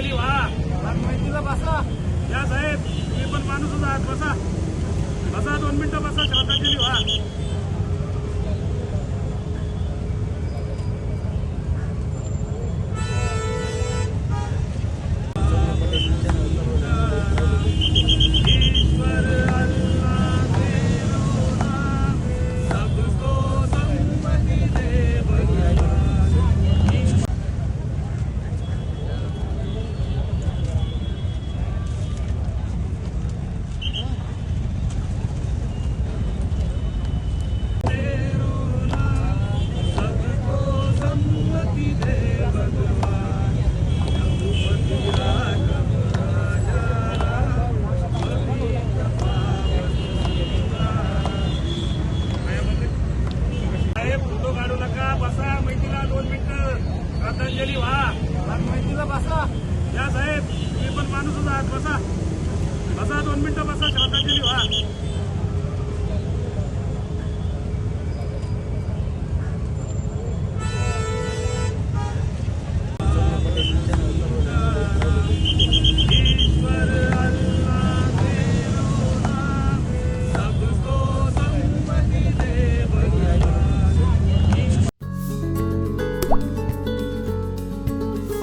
गेली वा माहितीला बसा या साहेब मी पण माणूस होता बसा. बसा दोन मिनटं बसा श्रद्धांजली वा श्रद्धांजली व्हा. माहितीला बसा. या साहेब मी पण माणूसच आहात. बसा. बसा दोन मिनिटं बसा. श्रद्धांजली व्हा.